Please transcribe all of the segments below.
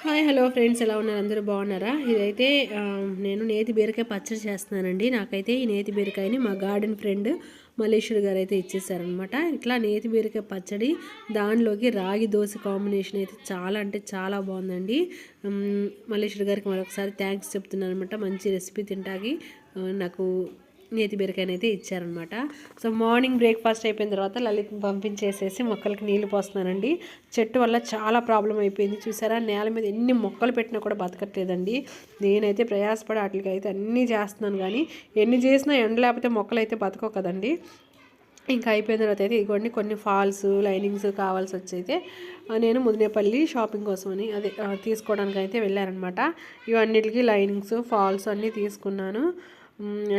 Hi hello friends ఎలా ఉన్నారు? అందరూ బాగున్నారా? ఇదైతే నేను నేతి బీరకాయ పచ్చడి చేస్తున్నానండి. నాకైతే ఈ నేతి బీరకాయని మా గార్డెన్ ఫ్రెండ్ మల్లేశ్వర్ గారు అయితే ఇచ్చేసారనమాట ఇట్లా నేతి బీరకాయ పచ్చడి దానిలోకి రాగి దోశ కాంబినేషన్ అయితే చాలా అంటే చాలా బాగుందండి. ఉమ్, మల్లేశ్వర్ గారికి మరొకసారి థ్యాంక్స్ చెప్తున్నాను అనమాట మంచి రెసిపీ తింటాకి నాకు నేతి బీరకాయని అయితే ఇచ్చారనమాట. సో మార్నింగ్ బ్రేక్ఫాస్ట్ అయిపోయిన తర్వాత లలిత్ని పంపించేసేసి మొక్కలకి నీళ్ళు పోస్తున్నానండి. చెట్టు వల్ల చాలా ప్రాబ్లం అయిపోయింది. చూసారా? నేల మీద ఎన్ని మొక్కలు పెట్టినా కూడా బతకట్లేదండి. నేనైతే ప్రయాసపడి వాటికి అయితే అన్నీ చేస్తున్నాను కానీ ఎన్ని చేసినా ఎండ లేకపోతే మొక్కలు అయితే బతకవు కదండి. ఇంకా అయిపోయిన తర్వాత అయితే ఇదిగోండి కొన్ని ఫాల్స్ లైనింగ్స్ కావాల్సి వచ్చైతే నేను ముదినేపల్లి షాపింగ్ కోసమని అదే తీసుకోవడానికి అయితే వెళ్ళారనమాట. ఇవన్నిటికీ లైనింగ్స్ ఫాల్స్ అన్నీ తీసుకున్నాను.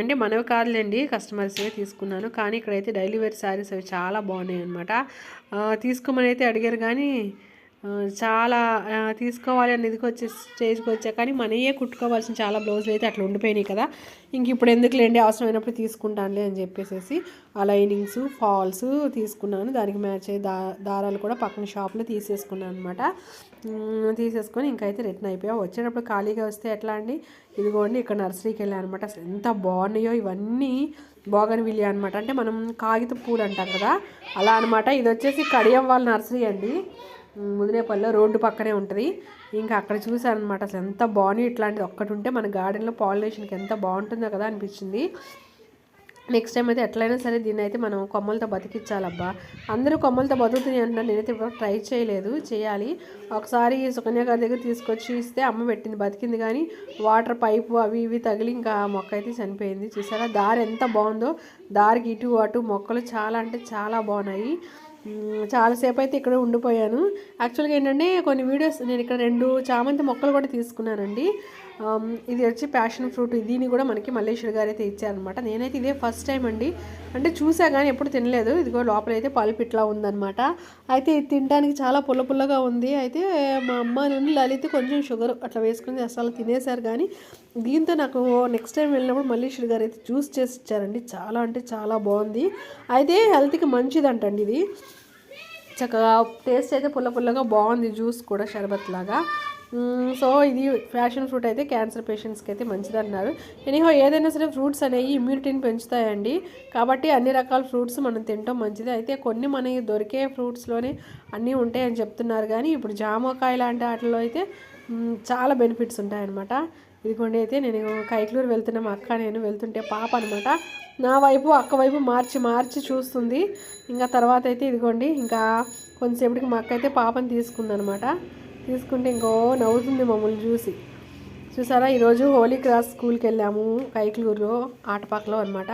అంటే మనవి కాదులేండి కస్టమర్స్వే తీసుకున్నాను. కానీ ఇక్కడైతే డైలీ వేర్ శారీస్ అవి చాలా బాగున్నాయి అనమాట తీసుకోమని అయితే అడిగారు కానీ చాలా తీసుకోవాలి అని ఇదికి వచ్చే స్టేజ్కి వచ్చా. కానీ మనయే కుట్టుకోవాల్సిన చాలా బ్లౌజులు అయితే అట్లా ఉండిపోయినాయి కదా. ఇంక ఇప్పుడు ఎందుకు లేండి అవసరమైనప్పుడు తీసుకుంటానులే అని చెప్పేసి ఆ లైనింగ్స్ ఫాల్స్ తీసుకున్నాను. దానికి మ్యాచ్ అయ్యే దా దారాలు కూడా పక్కన షాప్లో తీసేసుకున్నాను అనమాట తీసేసుకొని ఇంకైతే రిటర్న్ అయిపోయా. వచ్చేటప్పుడు ఖాళీగా వస్తే ఎట్లా అండి? ఇదిగోండి ఇక్కడ నర్సరీకి వెళ్ళాను అనమాట అసలు ఎంత బాగున్నాయో ఇవన్నీ బోగన్ విలియా అనమాట అంటే మనం కాగిత పూలు అంటాం కదా. అలా అనమాట ఇది వచ్చేసి కడియం వాళ్ళ నర్సరీ అండి. ముదినేపల్లిలో రోడ్డు పక్కనే ఉంటుంది. ఇంకా అక్కడ చూసాను అనమాట అసలు ఎంత బాగుంది. ఇట్లాంటిది ఒక్కటి ఉంటే మన గార్డెన్లో పాలినేషన్కి ఎంత బాగుంటుందో కదా అనిపించింది. నెక్స్ట్ టైం అయితే ఎట్లయినా సరే దీన్ని అయితే మనం కొమ్మలతో బతికించాలబ్బా అందరూ కొమ్మలతో బతుకుతున్నాయి అంటున్నారు నేనైతే ఇప్పుడు ట్రై చేయలేదు. చేయాలి. ఒకసారి సుకన్య గారి దగ్గర తీసుకొచ్చి ఇస్తే అమ్మ పెట్టింది బతికింది కానీ వాటర్ పైపు అవి ఇవి తగిలి ఇంకా మొక్క అయితే చనిపోయింది. చూసారా? దారి ఎంత బాగుందో. దారికి ఇటు అటు మొక్కలు చాలా అంటే చాలా బాగున్నాయి. చాలాసేపు అయితే ఇక్కడ ఉండిపోయాను. యాక్చువల్గా ఏంటంటే కొన్ని వీడియోస్ నేను ఇక్కడ రెండు చామంతి మొక్కలు కూడా తీసుకున్నానండి. Um, ఇది వచ్చి ప్యాషన్ ఫ్రూట్ దీన్ని కూడా మనకి మల్లేశ్వర్ గారు అయితే ఇచ్చారనమాట నేనైతే ఇదే ఫస్ట్ టైం అండి. అంటే చూసా కానీ ఎప్పుడు తినలేదు. ఇదిగో లోపల అయితే పల్పు ఇట్లా ఉందన్నమాట. అయితే ఇది తినడానికి చాలా పుల్ల పుల్లగా ఉంది. అయితే మా అమ్మ నుండి లలిత కొంచెం షుగర్ అట్లా వేసుకుని అసలు తినేశారు కానీ దీంతో నాకు నెక్స్ట్ టైం వెళ్ళినప్పుడు మల్లేశ్వర్ గారు అయితే జ్యూస్ చేసి ఇచ్చారండి. చాలా అంటే చాలా బాగుంది. అయితే హెల్త్కి మంచిదంటండి ఇది. చక్కగా టేస్ట్ అయితే పుల్ల పుల్లగా బాగుంది జ్యూస్ కూడా షర్బత్ లాగా. సో ఇది ఫ్యాషన్ ఫ్రూట్ అయితే క్యాన్సర్ పేషెంట్స్కి అయితే మంచిది అన్నారు ఎనీహో ఏదైనా సరే ఫ్రూట్స్ అనేవి ఇమ్యూనిటీని పెంచుతాయండి. కాబట్టి అన్ని రకాల ఫ్రూట్స్ మనం తినటం మంచిది. అయితే కొన్ని మనకి దొరికే ఫ్రూట్స్లోనే అన్నీ ఉంటాయని చెప్తున్నారు. కానీ ఇప్పుడు జామకాయ లాంటి వాటిలో అయితే చాలా బెనిఫిట్స్ ఉంటాయన్నమాట. ఇదిగోండి అయితే నేను కైక్లూరు వెళ్తున్న మా అక్క నేను వెళ్తుంటే పాప అనమాట నా వైపు అక్క వైపు మార్చి మార్చి చూస్తుంది. ఇంకా తర్వాత అయితే ఇదిగోండి ఇంకా కొంతసేపటికి మా అక్క అయితే పాపని తీసుకుందనమాట తీసుకుంటే ఇంకో నవ్వుతుంది మమ్మల్ని చూసి. చూసారా? ఈరోజు హోలీ క్రాస్ స్కూల్కి వెళ్ళాము కైక్లూరులో ఆటపాకలో అనమాట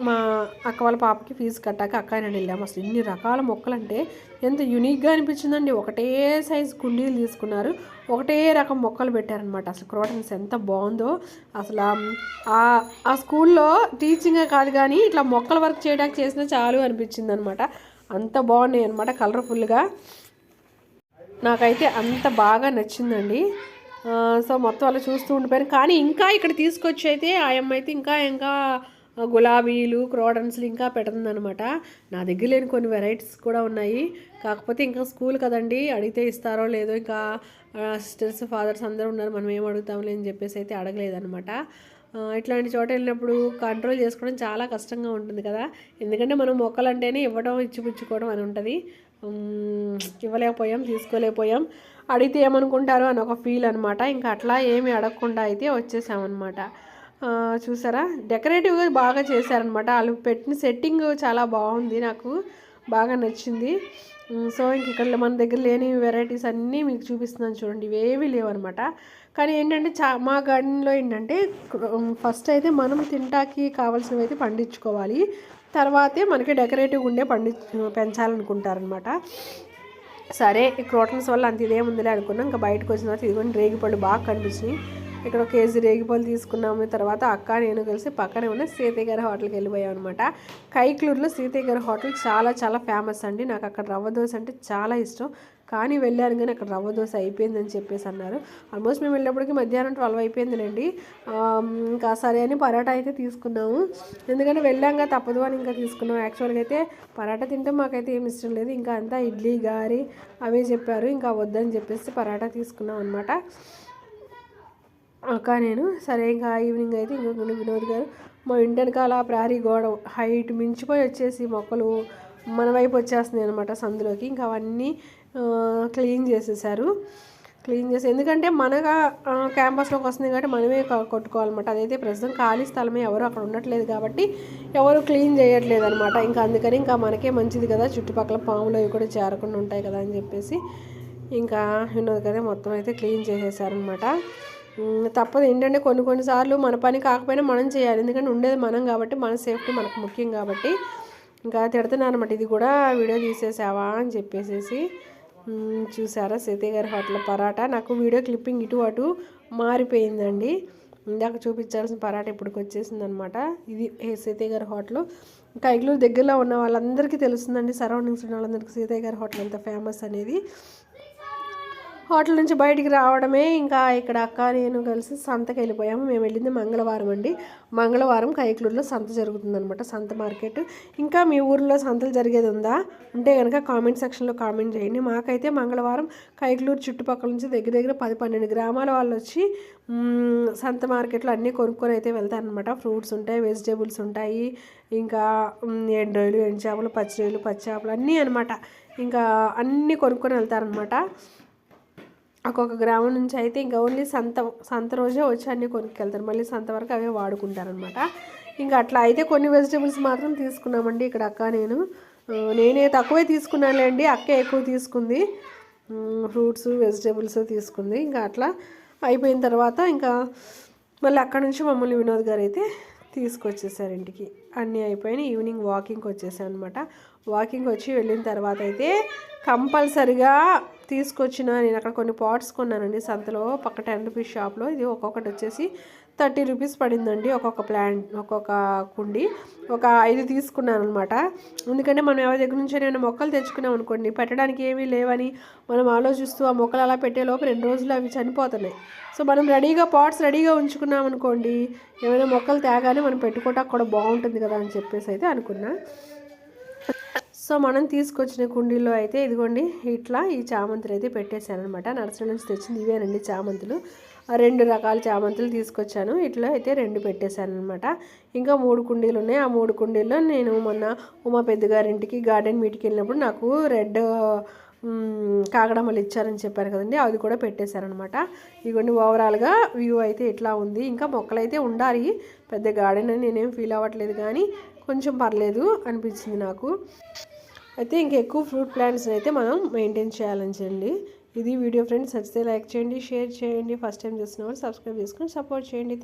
మా అక్క వాళ్ళ పాపకి ఫీజు కట్టాక అక్క ఆయన వెళ్ళాము అసలు ఇన్ని రకాల మొక్కలు అంటే ఎంత యూనిక్గా అనిపించిందండి. ఒకటే సైజు కుండీలు తీసుకున్నారు. ఒకటే రకం మొక్కలు పెట్టారనమాట అసలు క్రోటన్స్ ఎంత బాగుందో. అసలు ఆ- స్కూల్లో టీచింగే కాదు కానీ ఇట్లా మొక్కల వర్క్ చేయడానికి చేసినా చాలు అనిపించింది అనమాట అంత బాగున్నాయి అనమాట కలర్ఫుల్గా నాకైతే అంత బాగా నచ్చిందండి. సో మొత్తం అలా చూస్తూ ఉండిపోయారు కానీ ఇంకా ఇక్కడ తీసుకొచ్చి అయితే ఆ అమ్మాయి అయితే ఇంకా ఇంకా గులాబీలు క్రోడన్స్లు ఇంకా పెడుతుందనమాట నా దగ్గర లేని కొన్ని వెరైటీస్ కూడా ఉన్నాయి. కాకపోతే ఇంకా స్కూల్ కదండి అడిగితే ఇస్తారో లేదో ఇంకా సిస్టర్స్ ఫాదర్స్ అందరూ ఉన్నారు మనం ఏం అడుగుతాంలే అని చెప్పేసి అయితే అడగలేదనమాట ఇట్లాంటి చోట వెళ్ళినప్పుడు కంట్రోల్ చేసుకోవడం చాలా కష్టంగా ఉంటుంది కదా. ఎందుకంటే మనం మొక్కలు అంటేనే ఇవ్వడం ఇచ్చిపుచ్చుకోవడం అని ఉంటుంది. ఇవ్వలేకపోయాం తీసుకోలేకపోయాం. అడిగితే ఏమనుకుంటారు అని ఒక ఫీల్ అనమాట ఇంకా అట్లా ఏమి అడగకుండా అయితే వచ్చేసామన్నమాట. చూసారా? డెకరేటివ్గా బాగా చేశారనమాట వాళ్ళు పెట్టిన సెట్టింగ్ చాలా బాగుంది నాకు. బాగా నచ్చింది. సో ఇంక ఇక్కడ మన దగ్గర లేని వెరైటీస్ అన్నీ మీకు చూపిస్తున్నాను చూడండి. ఇవేవి లేవన్నమాట. కానీ ఏంటంటే చా మా గార్డెన్లో ఏంటంటే ఫస్ట్ అయితే మనం తింటాకి కావాల్సినవి అయితే పండించుకోవాలి. తర్వాతే మనకి డెకరేటివ్ ఉండే పండి పెంచాలనుకుంటారనమాట సరే ఈ క్రోటన్స్ వల్ల అంత ఇదేముందిలే అనుకున్నాం. ఇంకా బయటకు వచ్చిన తర్వాత ఇదిగోండి రేగిపళ్ళు బాగా కనిపించినాయి. ఇక్కడ ఒక కేజీ రేగిపళ్ళు తీసుకున్నాము. తర్వాత అక్క నేను కలిసి పక్కనే ఉన్న సీతయ్య గారి హోటల్కి వెళ్ళిపోయాం అనమాట కైక్లూరులో సీతయ్య గారి హోటల్ చాలా చాలా ఫేమస్ అండి. నాకు అక్కడ రవ్వ దోశ అంటే చాలా ఇష్టం. కానీ వెళ్ళాను కానీ అక్కడ రవ్వ దోశ అయిపోయిందని చెప్పేసి అన్నారు. ఆల్మోస్ట్ మేము వెళ్ళేప్పటికి మధ్యాహ్నం ట్వెల్వ్ అయిపోయిందిలేండి. ఇంకా సరే అని పరాటా అయితే తీసుకున్నాము. ఎందుకంటే వెళ్ళాక తప్పదు అని ఇంకా తీసుకున్నాం. యాక్చువల్గా అయితే పరాటా తింటే మాకైతే ఏమి ఇష్టం లేదు. ఇంకా అంతా ఇడ్లీ గారి అవే చెప్పారు. ఇంకా వద్దని చెప్పేసి పరాటా తీసుకున్నాం అనమాట ఇంకా నేను. సరే ఇంకా ఈవినింగ్ అయితే ఇంకా వినోద్ గారు. మా ఇంటి వెనకాల ప్రారీ గోడ హైట్ మించిపోయి వచ్చేసి మొక్కలు మన వైపు వచ్చేస్తున్నాయి అనమాట సందులోకి. ఇంకా అవన్నీ క్లీన్ చేసేసారు. క్లీన్ చేసి ఎందుకంటే మనగా క్యాంపస్లోకి వస్తుంది కాబట్టి మనమే కొట్టుకోవాలన్నమాట. అదైతే ప్రస్తుతం ఖాళీ స్థలమే ఎవరు అక్కడ ఉండట్లేదు కాబట్టి ఎవరు క్లీన్ చేయట్లేదు అనమాట ఇంకా అందుకని ఇంకా మనకే మంచిది కదా చుట్టుపక్కల పాములు అవి కూడా చేరకుండా ఉంటాయి కదా అని చెప్పేసి ఇంకా వినోద్ కదా మొత్తం అయితే క్లీన్ చేసేసారనమాట తప్పదు. ఏంటంటే కొన్ని కొన్నిసార్లు మన పని కాకపోయినా మనం చేయాలి. ఎందుకంటే ఉండేది మనం కాబట్టి మన సేఫ్టీ మనకు ముఖ్యం కాబట్టి. ఇంకా తిడుతున్నాను అనమాట ఇది కూడా వీడియో తీసేసావా? అని చెప్పేసేసి చూసారా సీతయ్య గారి హోటల్ పరాటా? నాకు వీడియో క్లిప్పింగ్ ఇటు అటు మారిపోయిందండి. ఇందాక చూపించాల్సిన పరాటా ఇప్పటికి వచ్చేసింది అనమాట ఇది సీతయ్య గారి హోటల్? కైగ్లూరు దగ్గరలో ఉన్న వాళ్ళందరికీ తెలుస్తుందండి. సరౌండింగ్స్ ఉన్న వాళ్ళందరికీ సీతయ్య గారి హోటల్ ఎంత ఫేమస్ అనేది. హోటల్ నుంచి బయటికి రావడమే ఇంకా ఇక్కడ అక్క నేను కలిసి సంతకి వెళ్ళిపోయాము. మేము వెళ్ళింది మంగళవారం అండి. మంగళవారం కైకలూరులో సంత జరుగుతుందనమాట సంత మార్కెట్. ఇంకా మీ ఊర్లో సంతలు జరిగేది ఉందా? ఉంటే కనుక కామెంట్ సెక్షన్లో కామెంట్ చేయండి. మాకైతే మంగళవారం కైకలూరు చుట్టుపక్కల నుంచి దగ్గర దగ్గర పది పన్నెండు గ్రామాల వాళ్ళు వచ్చి సంత మార్కెట్లో అన్నీ కొనుక్కొని అయితే వెళ్తారనమాట ఫ్రూట్స్ ఉంటాయి వెజిటేబుల్స్ ఉంటాయి ఇంకా మ్, ఎండోయిలు ఎండు చేపలు పచ్చి రొయ్యలు పచ్చి చేపలు అన్నీ అనమాట ఇంకా అన్నీ కొనుక్కొని వెళ్తారనమాట ఒక్కొక్క గ్రామం నుంచి అయితే ఇంకా ఓన్లీ సంత సంత రోజే వచ్చి అన్నీ కొనుక్కెళ్తారు. మళ్ళీ సంత వరకు అవే వాడుకుంటారనమాట ఇంకా అట్లా అయితే కొన్ని వెజిటేబుల్స్ మాత్రం తీసుకున్నామండి ఇక్కడ అక్క నేను. నేనే తక్కువే తీసుకున్నానులేండి అక్క ఎక్కువ తీసుకుంది. ఫ్రూట్స్ వెజిటేబుల్స్ తీసుకుంది. ఇంకా అట్లా అయిపోయిన తర్వాత ఇంకా మళ్ళీ అక్కడ నుంచి మమ్మల్ని వినోద్ గారు అయితే తీసుకొచ్చేసారు ఇంటికి. అన్నీ అయిపోయినాయి ఈవినింగ్ వాకింగ్కి వచ్చేసాను అనమాట వాకింగ్ వచ్చి వెళ్ళిన తర్వాత అయితే కంపల్సరిగా తీసుకొచ్చిన నేను అక్కడ కొన్ని పాట్స్ కొన్నానండి. సంతలో పక్క టెన్ రూపీస్ షాప్లో ఇది ఒక్కొక్కటి వచ్చేసి థర్టీ రూపీస్ పడిందండి. ఒక్కొక్క ప్లాంట్ ఒక్కొక్క కుండి. ఒక ఐదు తీసుకున్నాను అనమాట ఎందుకంటే మనం ఎవరి దగ్గర నుంచి ఏమైనా మొక్కలు తెచ్చుకున్నాం అనుకోండి పెట్టడానికి ఏమీ లేవని మనం ఆలోచిస్తూ ఆ మొక్కలు అలా పెట్టే లోపు రెండు రోజులు అవి చనిపోతున్నాయి. సో మనం రెడీగా పాట్స్ రెడీగా ఉంచుకున్నాం అనుకోండి ఏమైనా మొక్కలు తేగానే మనం పెట్టుకోవటానికి కూడా బాగుంటుంది కదా అని చెప్పేసి అయితే అనుకున్నా. సో మనం తీసుకొచ్చిన కుండీలో అయితే ఇదిగోండి ఇట్లా ఈ చామంతులు అయితే పెట్టేశాను అనమాట నర్సరీ నుంచి తెచ్చింది ఇవేనండి చామంతులు. ఆ రెండు రకాల చామంతులు తీసుకొచ్చాను. ఇట్లా అయితే రెండు పెట్టేశాను అనమాట ఇంకా మూడు కుండీలు ఉన్నాయి. ఆ మూడు కుండీల్లో నేను మొన్న ఉమా పెద్దగారింటికి గార్డెన్ మీట్కి వెళ్ళినప్పుడు నాకు రెడ్ మ్మ్, కాకడమ్మలు ఇచ్చారని చెప్పారు కదండి. అది కూడా పెట్టేశారనమాట ఇదిగోండి ఓవరాల్గా వ్యూ అయితే ఇట్లా ఉంది. ఇంకా మొక్కలు అయితే ఉండాలి. పెద్ద గార్డెన్ అని నేనేం ఫీల్ అవ్వట్లేదు కానీ కొంచెం పర్లేదు అనిపించింది నాకు. అయితే ఇంకెక్కువ ఫ్రూట్ ప్లాంట్స్ అయితే మనం మెయింటైన్ చేయాలని ఇది వీడియో ఫ్రెండ్స్ నచ్చితే లైక్ చేయండి షేర్ చేయండి. ఫస్ట్ టైం చూసిన వాళ్ళు సబ్స్క్రైబ్ చేసుకొని సపోర్ట్ చేయండి.